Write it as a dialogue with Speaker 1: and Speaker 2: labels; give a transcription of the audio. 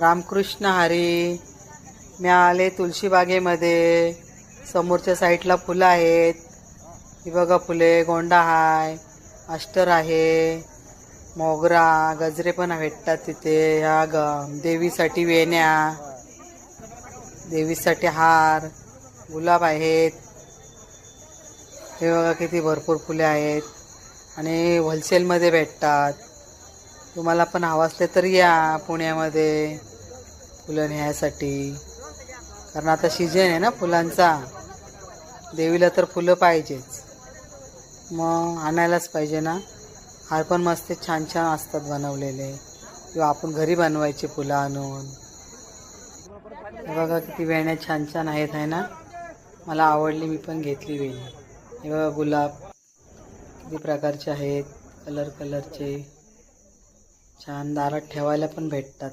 Speaker 1: रामकृष्ण हरी. मी आले तुळशीबागेमध्ये समोरच्या साईडला फुलं आहेत. ही बघा फुले गोंडा हाय अष्टर आहे मोगरा गजरे पण भेटतात तिथे. ह्या ग देवीसाठी वेण्या देवीसाठी हार गुलाब आहेत. हे बघा किती भरपूर फुले आहेत. आणि होलसेलमध्ये भेटतात. तुम्हाला पण हवं असले तर या पुण्यामध्ये फुलं न्यायसाठी. कारण आता सीजन आहे ना फुलांचा. देवीला तर फुलं पाहिजेच. मग आणायलाच पाहिजे ना. हार पण मस्त छान छान असतात बनवलेले. किंवा आपण घरी बनवायचे फुलं आणून. हे बघा किती वेण्या छान छान आहेत आहे ना? मला आवडली मी पण घेतली वेणी. हे बघा गुलाब किती प्रकारचे आहेत कलर कलरचे. छान दारात ठेवायला पण भेटतात.